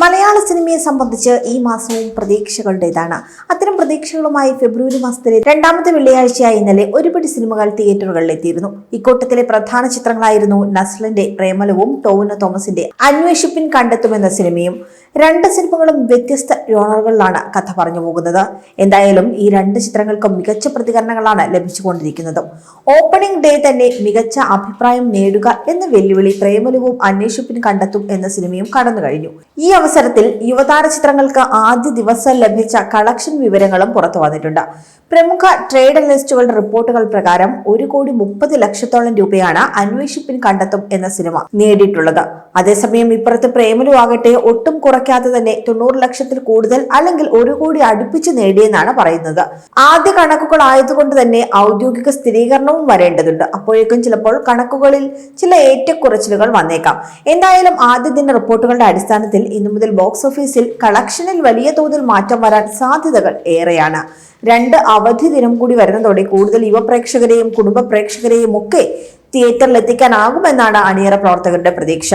മലയാള സിനിമയെ സംബന്ധിച്ച് ഈ മാസവും പ്രതീക്ഷകളുടേതാണ്. അത്തരം പ്രതീക്ഷകളുമായി ഫെബ്രുവരി മാസത്തിലെ രണ്ടാമത്തെ വെള്ളിയാഴ്ചയായി ഇന്നലെ ഒരുപിടി സിനിമകൾ തിയേറ്ററുകളിൽ എത്തിയിരുന്നു ഇക്കൂട്ടത്തിലെ പ്രധാന ചിത്രങ്ങളായിരുന്നു നസ്ലിന്റെ പ്രേമലവും ടോവിനോ തോമസിന്റെ അന്വേഷിപ്പിൻ കണ്ടെത്തുമെന്ന സിനിമയും രണ്ട് സിനിമകളും വ്യത്യസ്ത ജോണറുകളിലാണ് കഥ പറഞ്ഞു പോകുന്നത്. എന്തായാലും ഈ രണ്ട് ചിത്രങ്ങൾക്കും മികച്ച പ്രതികരണങ്ങളാണ് ലഭിച്ചുകൊണ്ടിരിക്കുന്നത്. ഓപ്പണിംഗ് ഡേ തന്നെ മികച്ച അഭിപ്രായം നേടുക എന്ന വെല്ലുവിളി പ്രേമലുവും അന്വേഷിപ്പിന് കണ്ടെത്തും എന്ന സിനിമയും കടന്നു കഴിഞ്ഞു. ഈ അവസരത്തിൽ യുവതാര ചിത്രങ്ങൾക്ക് ആദ്യ ദിവസം ലഭിച്ച കളക്ഷൻ വിവരങ്ങളും പുറത്തു വന്നിട്ടുണ്ട്. പ്രമുഖ ട്രേഡ് അനലിസ്റ്റുകളുടെ റിപ്പോർട്ടുകൾ പ്രകാരം ഒരു കോടി മുപ്പത് ലക്ഷത്തോളം രൂപയാണ് അന്വേഷിപ്പിൻ കണ്ടെത്തും എന്ന സിനിമ നേടിയിട്ടുള്ളത്. അതേസമയം ഇപ്പുറത്ത് പ്രേമലു ആകട്ടെ ഒട്ടും കുറയ്ക്കാതെ തന്നെ തൊണ്ണൂറ് ലക്ഷത്തിൽ കൂടുതൽ അല്ലെങ്കിൽ ഒരു കോടി അടുപ്പിച്ച് നേടിയെന്നാണ് പറയുന്നത്. ആദ്യ കണക്കുകൾ ആയതുകൊണ്ട് തന്നെ ഔദ്യോഗിക സ്ഥിരീകരണവും വരേണ്ടതുണ്ട്. അപ്പോഴേക്കും ചിലപ്പോൾ കണക്കുകളിൽ ചില ഏറ്റക്കുറച്ചിലുകൾ വന്നേക്കാം. എന്തായാലും ആദ്യ ദിന റിപ്പോർട്ടുകളുടെ അടിസ്ഥാനത്തിൽ ഇന്നു മുതൽ ബോക്സ് ഓഫീസിൽ കളക്ഷനിൽ വലിയ തോതിൽ മാറ്റം വരാൻ സാധ്യതകൾ ഏറെയാണ്. രണ്ട് അവധി ദിനം കൂടി വരുന്നതോടെ കൂടുതൽ യുവപ്രേക്ഷകരെയും കുടുംബ പ്രേക്ഷകരെയും ഒക്കെ തിയേറ്ററിൽ എത്തിക്കാനാകുമെന്നാണ് അണിയറ പ്രവർത്തകരുടെ പ്രതീക്ഷ.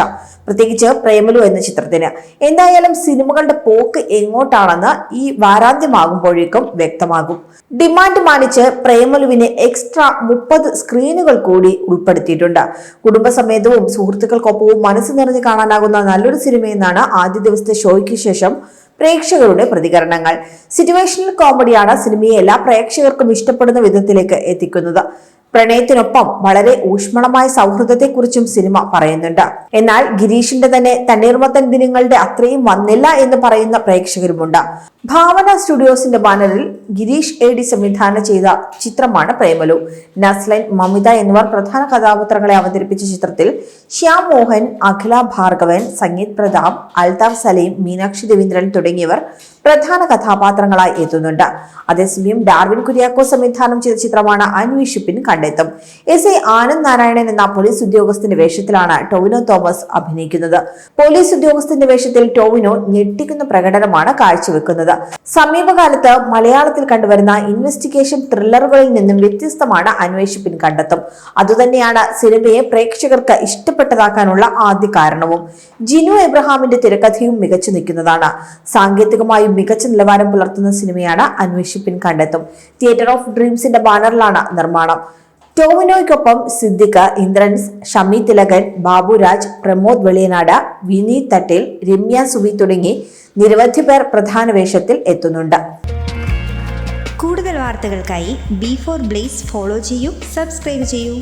പ്രത്യേകിച്ച് പ്രേമലു എന്ന ചിത്രത്തിന്. എന്തായാലും സിനിമകളുടെ പോക്ക് എങ്ങോട്ടാണെന്ന് ഈ വാരാന്ത്യമാകുമ്പോഴേക്കും വ്യക്തമാകും. ഡിമാൻഡ് മാനിച്ച് പ്രേമലുവിന് എക്സ്ട്രാ മുപ്പത് സ്ക്രീനുകൾ കൂടി ഉൾപ്പെടുത്തിയിട്ടുണ്ട്. കുടുംബസമേതവും സുഹൃത്തുക്കൾക്കൊപ്പവും മനസ്സ് നിറഞ്ഞു കാണാനാകുന്ന നല്ലൊരു സിനിമയെന്നാണ് ആദ്യ ദിവസത്തെ ഷോയ്ക്ക് ശേഷം പ്രേക്ഷകരുടെ പ്രതികരണങ്ങൾ. സിറ്റുവേഷണൽ കോമഡിയാണ് സിനിമയെ എല്ലാ പ്രേക്ഷകർക്കും ഇഷ്ടപ്പെടുന്ന വിധത്തിലേക്ക് എത്തിക്കുന്നത്. പ്രണയത്തിനൊപ്പം വളരെ ഊഷ്മളമായ സൗഹൃദത്തെക്കുറിച്ചും സിനിമ പറയുന്നുണ്ട്. എന്നാൽ ഗിരീഷിന്റെ തന്നെ തണ്ണീർമത്തൻ ദിനങ്ങളുടെ അത്രയും വന്നില്ല എന്ന് പറയുന്ന പ്രേക്ഷകരുമുണ്ട്. ഭാവന സ്റ്റുഡിയോസിന്റെ ബാനറിൽ ഗിരീഷ് എ ഡി സംവിധാനം ചെയ്ത ചിത്രമാണ് പ്രേമലു. നസ്ലൈൻ മമിത എന്നിവർ പ്രധാന കഥാപാത്രങ്ങളെ അവതരിപ്പിച്ച ചിത്രത്തിൽ ശ്യാം മോഹൻ അഖില ഭാർഗവൻ സംഗീത് പ്രതാപ് അൽതാഫ് സലീം മീനാക്ഷി രവീന്ദ്രൻ തുടങ്ങിയവർ പ്രധാന കഥാപാത്രങ്ങളായി എത്തുന്നുണ്ട്. അതേസമയം ഡാർവിൻ കുര്യാക്കോ സംവിധാനം ചെയ്ത ചിത്രമാണ് അന്വേഷിപ്പിൻ കണ്ടെത്തും എസ് ഐ ആനന്ദ് നാരായണൻ എന്ന പോലീസ് ഉദ്യോഗസ്ഥന്റെ വേഷത്തിലാണ് ടോവിനോ തോമസ് അഭിനയിക്കുന്നത്. പോലീസ് ഉദ്യോഗസ്ഥന്റെ വേഷത്തിൽ ടോവിനോ ഞെട്ടിക്കുന്ന പ്രകടനമാണ് കാഴ്ചവെക്കുന്നത്. സമീപകാലത്ത് മലയാളത്തിൽ കണ്ടുവരുന്ന ഇൻവെസ്റ്റിഗേഷൻ ത്രില്ലറുകളിൽ നിന്നും വ്യത്യസ്തമാണ് അന്വേഷിപ്പിൻ കണ്ടെത്തും. അതുതന്നെയാണ് സിനിമയെ പ്രേക്ഷകർക്ക് ഇഷ്ടപ്പെട്ടതാക്കാനുള്ള ആദ്യ കാരണവും. ജിനു എബ്രഹാമിന്റെ തിരക്കഥയും മികച്ചു നിൽക്കുന്നതാണ്. സാങ്കേതികമായി മികച്ച നിലവാരം പുലർത്തുന്ന സിനിമയാണ് അന്വേഷിപ്പിൻ കണ്ടെത്തും. തിയേറ്റർ ഓഫ് ഡ്രീംസിന്റെ ബാനറിലാണ് നിർമ്മാണം. ടോവിനോയ്ക്കൊപ്പം സിദ്ദിഖ ഇന്ദ്രൻസ് ഷമി തിലകൻ ബാബുരാജ് പ്രമോദ് വെളിയനാട് വിനീത് തട്ടേൽ രമ്യ സുബി തുടങ്ങി നിരവധി പേർ പ്രധാന വേഷത്തിൽ എത്തുന്നുണ്ട്. കൂടുതൽ വാർത്തകൾക്കായി ബി ഫോർ ബ്ലേസ് ഫോളോ ചെയ്യൂ സബ്സ്ക്രൈബ് ചെയ്യൂ.